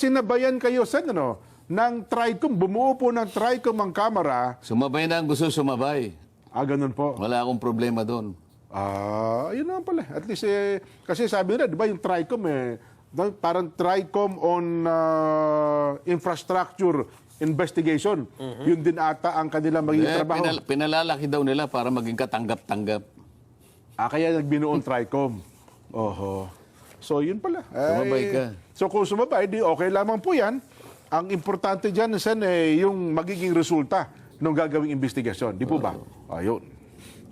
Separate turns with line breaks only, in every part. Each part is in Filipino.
Sinabayan kayo, Sen, ano, ng TRICOM, bumuo po ng TRICOM ang kamera.
Sumabay na ang gusto sumabay.
Ah, ganun po.
Wala akong problema doon.
Ah, yun naman pala. At least, eh, kasi sabi nila, di ba yung TRICOM, eh, parang TRICOM on ah, infrastructure investigation. Yun din ata ang kanilang magiging
Eh,
trabaho.
pinal- pinalalaki daw nila para maging katanggap-tanggap.
Ah, kaya nagbinuon TRICOM. Oho. So, yun pala.
Sumabay
Ay,
ka.
So, kung sumabay, di okay lamang po yan. Ang importante dyan, Sen, eh, yung magiging resulta ng gagawing investigasyon. Di po ba? Ayun.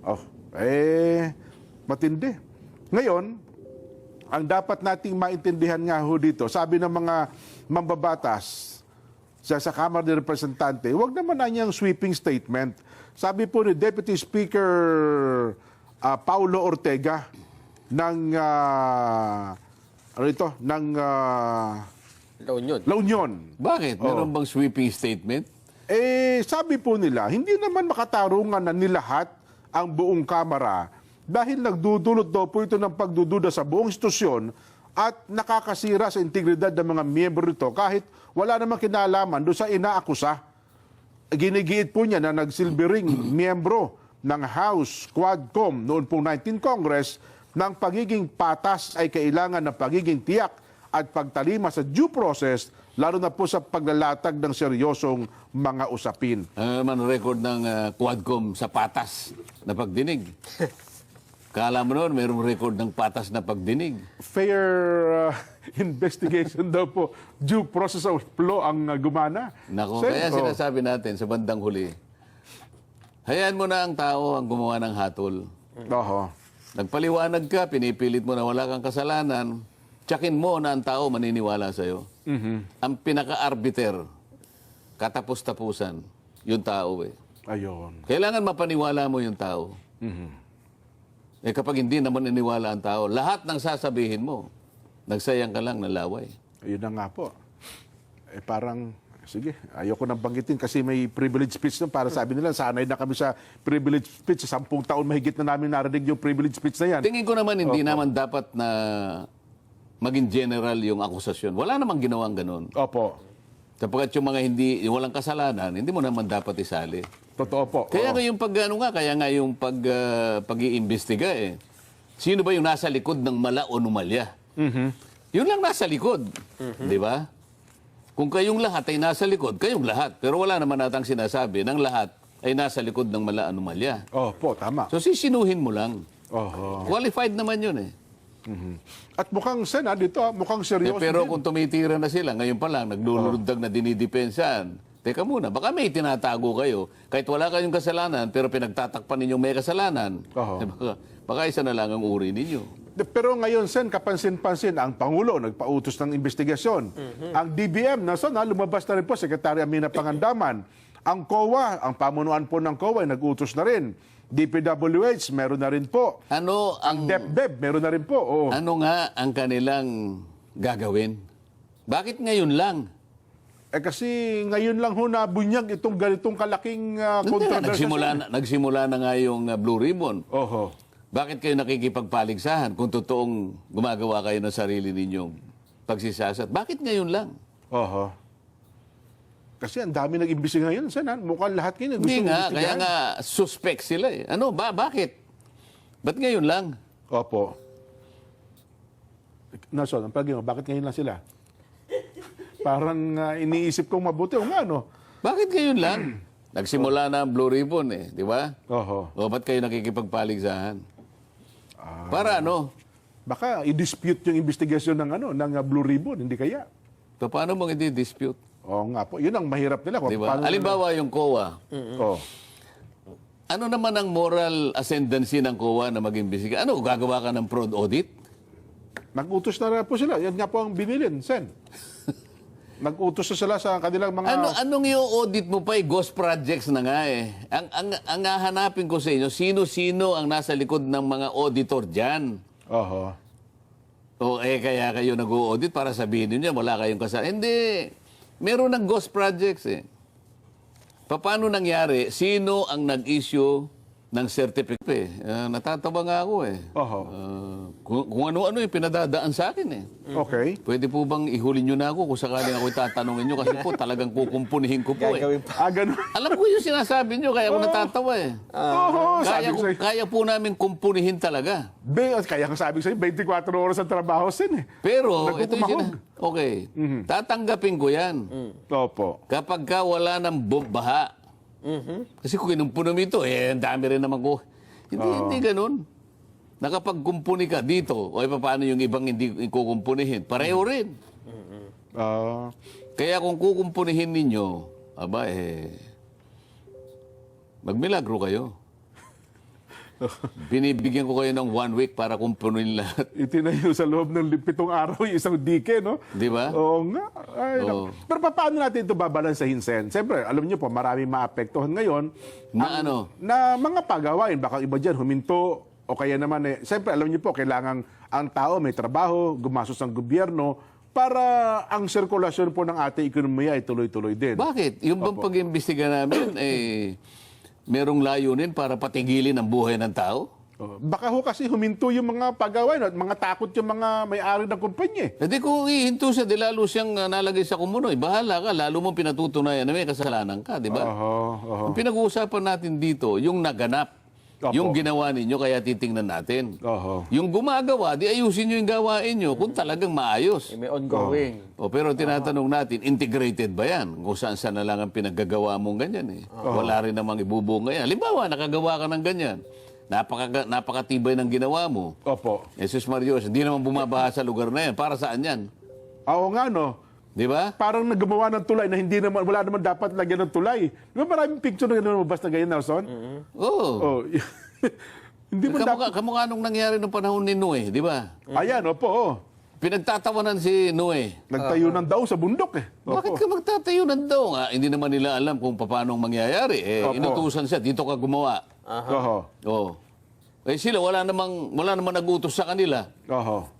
Oh, eh, matindi. Ngayon, ang dapat nating maintindihan nga ho dito, sabi ng mga mambabatas sa, sa Kamara de Representante, huwag naman na niyang sweeping statement. Sabi po ni Deputy Speaker ah, Paulo Ortega ng ah, ano ito, ng ah,
La Union.
La Union.
Bakit? Meron bang sweeping statement?
Eh, sabi po nila, hindi naman makatarungan na nilahat ang buong Kamara dahil nagdudulot daw po ito ng pagdududa sa buong institusyon at nakakasira sa integridad ng mga miyembro nito kahit wala namang kinalaman doon sa inaakusa. Ginigiit po niya na nagsilbering miyembro ng House Quadcom noon pong 19 Congress ng pagiging patas ay kailangan ng pagiging tiyak at pagtalima sa due process lalo na po sa paglalatag ng seryosong mga usapin.
Ano naman ang record ng ah, Quadcom sa patas na pagdinig? Kala mo noon, mayroong record ng patas na pagdinig.
Fair uh, investigation daw po, due process of law ang uh, gumana.
Nako,
Sen,
kaya
oh,
sinasabi natin sa bandang huli, hayaan mo na ang tao ang gumawa ng hatol.
oho.
Nagpaliwanag ka, pinipilit mo na wala kang kasalanan, tsakin mo na ang tao maniniwala sa'yo. Ang pinaka-arbiter, katapos-tapusan, yung tao eh.
Ayun.
Kailangan mapaniwala mo yung tao. Eh kapag hindi naman iniwala ang tao, lahat ng sasabihin mo, nagsayang ka lang ng laway.
Ayun na nga po. Eh parang, sige, ayoko nang banggitin kasi may privilege speech nun. Para sabi nila, sanay na kami sa privilege speech. Sa sampung taon mahigit na namin narinig yung privilege speech na yan.
Tingin ko naman hindi naman dapat na maging general yung akusasyon. Wala namang ginawang ganun.
Opo.
Sapagkat yung mga hindi, yung walang kasalanan, hindi mo naman dapat isali.
Totoo po.
Kaya
Oo.
nga yung pag, ano nga, kaya nga yung pag, ah, pag-iimbestiga eh. Sino ba yung nasa likod ng mala o numalya? Yun lang nasa likod. Di ba? Kung kayong lahat ay nasa likod, kayong lahat. Pero wala naman natang sinasabi ng lahat ay nasa likod ng mala o numalya.
Opo, tama.
So sisinuhin mo lang.
Oho.
Qualified naman yun eh.
At mukhang sen, ah, dito, ah, mukhang
Eh,
seryoso
pero
din.
kung tumitira na sila, ngayon pa lang, naglulundag na dinidepensahan. Teka muna, baka may tinatago kayo. Kahit wala kayong kasalanan, pero pinagtatakpan ninyong may kasalanan.
Oo.
Eh, baka, baka isa na lang ang uri ninyo.
De- Pero ngayon, Sen, kapansin-pansin, ang Pangulo nagpautos ng investigasyon. Ang DBM, nasa na, lumabas na rin po, Secretary Amina Pangandaman. Ang COA, ang pamunuan po ng COA, nag-utos na rin. DPWH, meron na rin po.
Ano ang
DepDep, meron na rin po. Oh.
ano nga ang kanilang gagawin? Bakit ngayon lang?
Eh kasi ngayon lang ho nabunyag itong ganitong kalaking uh,
Hindi,
controversy.
nagsimula, na, nagsimula na nga yung uh, Blue Ribbon.
Oho.
Bakit kayo nakikipagpaligsahan kung totoong gumagawa kayo ng sarili ninyong pagsisasat? Bakit ngayon lang?
Oho. Kasi ang dami nag-imbisi ngayon, Sen. ha? Mukhang lahat kayo gusto
Hindi nga, kaya nga suspect sila eh. Ano ba, bakit? Ba't ngayon lang?
Opo. Nason, ang pagino, bakit ngayon lang sila? Parang ah, iniisip kong mabuti. O nga, no?
Bakit ngayon lang? Nagsimula na ang Blue Ribbon eh, di ba?
Oho.
O ba't kayo nakikipagpaligsahan? Para ano?
Baka i-dispute yung investigasyon ng ano, ng ah, Blue Ribbon, hindi kaya?
So, paano mong hindi dispute?
Oo nga po. Yun ang mahirap nila. Kung
Di ba?
paano-
Halimbawa yung COA.
Oh.
Ano naman ang moral ascendancy ng COA na mag-imbestiga? Ano, gagawa ka ng fraud audit?
Nag-utos na po sila. Yan nga po ang binilin, Sen. Nag-utos na sila sa kanilang mga...
Ano, anong yung audit mo pa eh? Ghost projects na nga eh. Ang, ang, ang hahanapin ko sa inyo, sino-sino ang nasa likod ng mga auditor dyan?
Oho.
O eh, kaya kayo nag-audit para sabihin niyo wala kayong kasalanan. Hindi. Meron ng ghost projects eh. Paano nangyari? Sino ang nag-issue ng certificate eh. Ah, natatawa nga ako eh.
Oho.
Ah, kung, kung ano-ano yung pinadadaan sa akin eh.
Okay.
Pwede po bang ihuli nyo na ako kung sakaling ako tatanungin nyo kasi po talagang kukumpunihin ko po eh.
Gagawin pa.
Ah, ganun.
Alam ko yung sinasabi nyo kaya ako natatawa eh.
Oo,
Kaya,
sabi ko
ko,
sa'yo.
kaya po namin kumpunihin talaga.
Be, kaya nga sabi ko sa'yo, 24 oras ang trabaho sin eh.
Pero, ito yung
Nagkukumahog.
sina- Okay, tatanggapin ko yan.
Opo.
Kapag ka wala ng bu- baha. Kasi kung kinumpuno mo ito, eh, ang dami rin naman ko. Hindi, hindi ganun. Nakapagkumpuni ka dito, o eh, paano yung ibang hindi kukumpunihin? Pareho rin.
Ah,
Kaya kung kukumpunihin ninyo, aba eh, magmilagro kayo. Binibigyan ko kayo ng one week para kumpunin lahat.
itinayo sa loob ng pitong araw yung isang dike, no?
Di ba?
Oo nga. Ay,
Oo.
Pero pa- paano natin ito babalansahin, Sen? Siyempre, alam niyo po, maraming maapektuhan ngayon
Na ano?
na mga pagawain. Baka iba dyan, huminto o kaya naman eh. Siyempre, alam niyo po, kailangan ang tao may trabaho, gumasos ang gobyerno para ang sirkulasyon po ng ating ekonomiya ay tuloy-tuloy din.
Bakit? Yung bang pag-imbestiga namin, eh, merong layunin para patigilin ang buhay ng tao?
Oh, Baka ho kasi huminto yung mga pagawain at mga takot yung mga may-ari ng kumpanya. eh.
Hindi kung ihinto siya, di lalo siyang uh, nalagay sa kumunoy. Bahala ka, lalo mo pinatutunayan na may kasalanan ka, di ba?
Oho, oho.
Ang pinag-uusapan natin dito, yung naganap,
Opo.
yung ginawa ninyo, kaya titingnan natin.
Oho.
Yung gumagawa, di ayusin nyo yung gawain nyo kung talagang maayos.
Eh, May ongoing.
O, pero tinatanong natin, integrated ba yan? Kung saan saan na lang ang pinaggagawa mong ganyan eh. Wala rin namang ibubunga yan. Halimbawa, nakagawa ka ng ganyan. Napaka, napakatibay ng ginawa mo.
Opo.
Jesus Marios, hindi naman bumabaha sa lugar na yan. Para saan yan?
Oo nga, no?
Di ba?
parang naggumawa ng tulay na hindi naman, wala naman dapat lagyan ng tulay. Di ba maraming picture na gano'n lumabas na ganyan, Nelson?
Oo.
Oh. hindi mo dapat.
Kamukha, nung nangyari nung panahon ni Noe, di ba?
Ayan, opo. Oh.
Pinagtatawanan si Noe.
Nagtayo ng daw sa bundok eh.
Bakit
Opo.
ka magtatayo ng daw? nga? hindi naman nila alam kung paano mangyayari. Eh,
Opo.
inutusan siya, dito ka gumawa.
Oho.
Oo. Eh sila, wala namang, wala namang nagutos sa kanila.
Oho.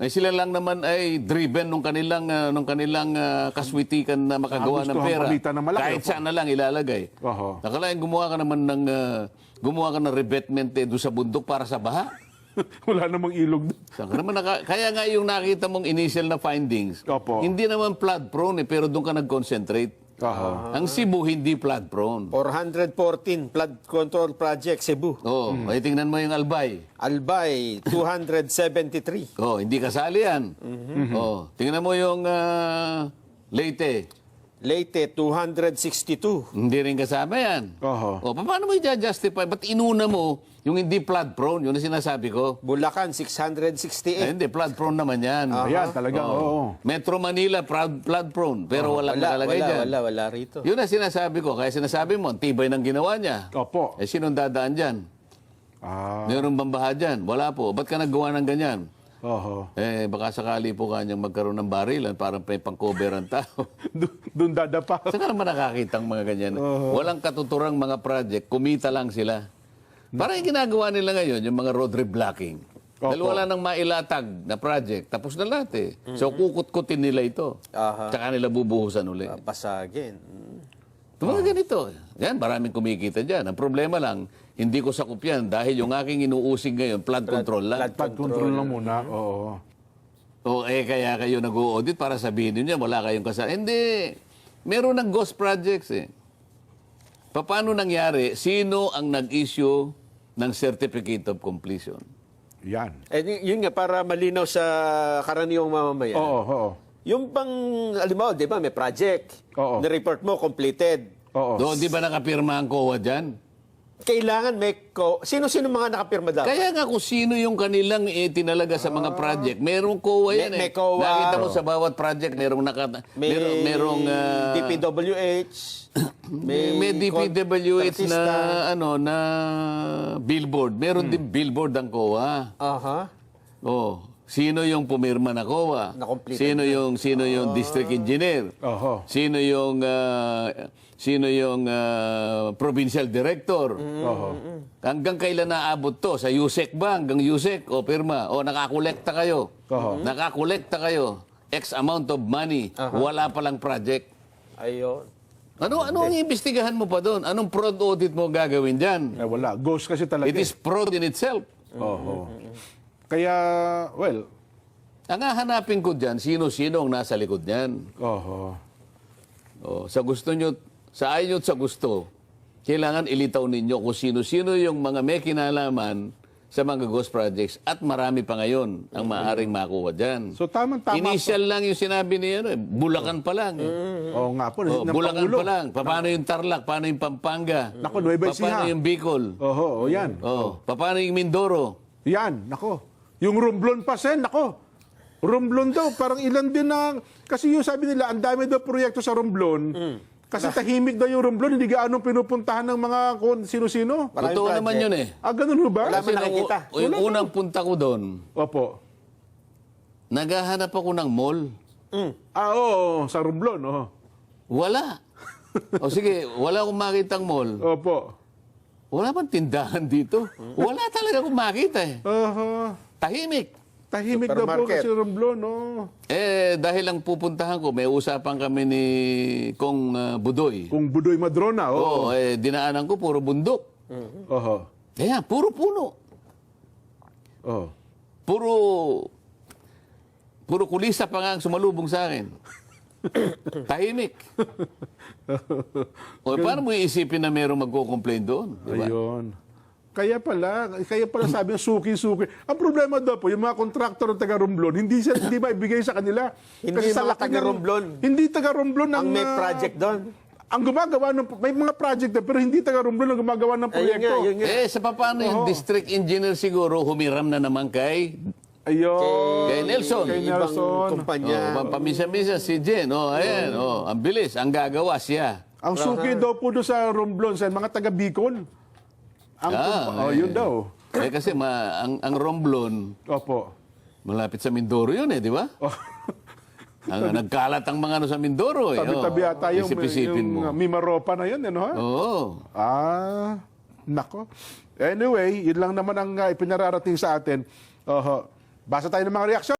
Eh sila lang naman ay driven nung kanilang ah, nung kanilang ah, kaswitikan na makagawa ng
gusto ang
pera.
ng malaki,
Kahit saan na lang ilalagay.
Oho.
Nakalain gumawa ka naman ng ah, gumawa ka ng revetment eh, doon sa bundok para sa baha.
wala namang ilog.
Saan ka naman naka- kaya nga yung nakita mong initial na findings,
Opo.
hindi naman flood prone eh, pero doon ka nag-concentrate.
Oho.
Ang Cebu hindi flood prone.
414 flood control project Cebu.
Oh,
Hmm.
ay tingnan mo yung Albay.
Albay 273.
Oh, hindi kasali yan.
Mm-hmm.
Oh, tingnan mo yung ah, Leyte.
Leyte 262.
Hindi rin kasama yan.
Oho.
O, pa- paano mo i-justify? Ba't inuna mo yung hindi flood prone? Yun ang sinasabi ko.
Bulacan
Eh,
668.
hindi, flood prone naman yan.
Ayan, talaga. Oo.
Metro Manila, proud, flood prone. Pero
wala,
nakalagay
wala,
dyan.
wala, wala rito.
Yun ang sinasabi ko. Kaya sinasabi mo, ang tibay ng ginawa niya.
Opo.
Eh, sinong dadaan dyan?
Ah.
Meron bang baha dyan? Wala po. Ba't ka naggawa ng ganyan?
Oho.
Eh, baka sakali po kanyang magkaroon ng barilan para may pang-cover ang tao.
Doon dadapa.
Saan ka naman nakakita ang mga ganyan? Walang katuturang mga project, kumita lang sila. Parang yung ginagawa nila ngayon, yung mga road reblocking. Dahil
Opo.
wala nang mailatag na project, tapos na lahat eh. So kukut-kutin nila ito.
Aha.
Tsaka nila bubuhusan uli.
Pasagin. Mm.
Ito mga ganito. Yan, maraming kumikita dyan. Ang problema lang, hindi ko sakup yan dahil yung aking inuusig ngayon, flood control lang.
Flood control lang muna. Oo.
O eh, kaya kayo nag-audit para sabihin niyo wala kayong kasalanan. Hindi. Meron ng ghost projects eh. Pa- Paano nangyari? Sino ang nag-issue ng Certificate of Completion?
Yan.
Eh, yun nga, para malinaw sa karaniwang mamamayan.
Oo, oo.
Yung pang, mo, di ba, may project.
Oo.
Na-report mo, completed.
Oo.
Doon, di ba nakapirma ang COA dyan?
Kailangan may ko... Sino-sino mga nakapirma dapat?
Kaya nga kung sino yung kanilang eh, tinalaga sa mga project, merong COA yan
Ah. May-
eh.
may COA.
Nakita mo sa bawat project, merong naka,
may
merong, merong ah,
DPWH.
may, may DPWH na
artista.
ano na billboard. Meron din billboard ang COA.
Aha.
Oh, sino yung pumirma na COA? Sino yung sino yung district engineer?
Oho.
Sino yung ah, sino yung ah, provincial director?
Oho.
Hanggang kailan naabot to? Sa USEC ba? Hanggang USEC o pirma? O nakakolekta kayo?
Oho.
Nakakolekta kayo. X amount of money. Wala palang project.
Ayun.
Ano ano ang imbestigahan mo pa doon? Anong fraud audit mo gagawin diyan?
Eh, wala. Ghost kasi talaga.
It is fraud in itself.
Oho. Kaya, well,
Ang hahanapin ko diyan, sino-sino ang nasa likod niyan.
oho.
Oh, sa gusto nyo, sa ayaw at sa gusto, kailangan ilitaw ninyo kung sino-sino yung mga may kinalaman sa mga ghost projects at marami pa ngayon ang maaaring makuha dyan.
So, tamang-tama
Initial lang yung sinabi niya, ano, eh, Bulacan pa lang. eh.
Oo nga po.
Oh,
ng
Bulacan
Pangulo.
pa lang. Paano yung Tarlac? Paano yung Pampanga?
Naku, Nueva Ecija.
Paano yung Bicol?
Oho, o yan.
Oh, paano yung Mindoro?
Yan, nako. Yung Romblon pa, Sen, nako. Romblon daw, parang ilan din na... Kasi yung sabi nila, ang dami daw proyekto sa Romblon. Kasi tahimik daw yung Romblon, hindi gaano pinupuntahan ng mga kung sino-sino.
Maraming
Totoo
project.
naman yun eh.
Ah, ganun ba?
Wala
Kasi
man nakikita.
nung- yung unang punta ko doon,
Opo.
naghahanap ako ng mall.
Mm.
Ah, oo, sa Romblon, oo.
Wala. o sige, wala akong makitang mall.
Opo.
Wala bang tindahan dito? Wala talaga akong makita eh.
Aha.
Tahimik.
Tahimik daw po kasi Romblon, oh.
Eh, dahil lang pupuntahan ko, may usapan kami ni Kong ah, Budoy.
Kung Budoy Madrona, oo.
Oo, eh, dinaanan ko, puro bundok.
Oho.
Kaya, puro puno.
Oh.
Puro, puro kulisa pa nga ang sumalubong sa akin. Tahimik. o, paano mo iisipin na mayroong magko-complain doon? Di ba?
Ayun. Kaya pala, kaya pala sabi ng suki-suki. Ang problema daw po, yung mga kontraktor ng taga Romblon, hindi siya hindi ba ibigay sa kanila?
Hindi
sa
mga
laki
taga
ng-
Romblon.
Hindi taga Romblon ang
Ang may
ah,
project doon.
Ang gumagawa ng may mga project na, pero hindi taga Romblon ang gumagawa ng
Ayun
proyekto.
nga, yun nga.
Eh, sa paano yung district engineer siguro humiram na naman kay
Ayun.
Kay Nelson.
Kay
Ibang
Nelson.
kumpanya.
Oh, pamisa-misa si Jen. Oh, ayan. Oh, ang bilis. Ang gagawa siya.
Ang suki daw po doon sa Romblon, sa mga taga Bicol. Ang
Ah,
oh,
eh.
yun daw.
Eh kasi ma, ang, ang Romblon,
Opo.
malapit sa Mindoro yun eh, di ba?
Oh.
Ang, nagkalat ang mga ano sa Mindoro eh.
Tabi-tabi
Oh,
ata yung,
isip-isipin
yung
mo.
uh, Mimaropa na yun, ano ha?
Oo.
Ah, nako. Anyway, yun lang naman ang uh, ipinararating sa atin. Oho. Basa tayo ng mga reaksyon.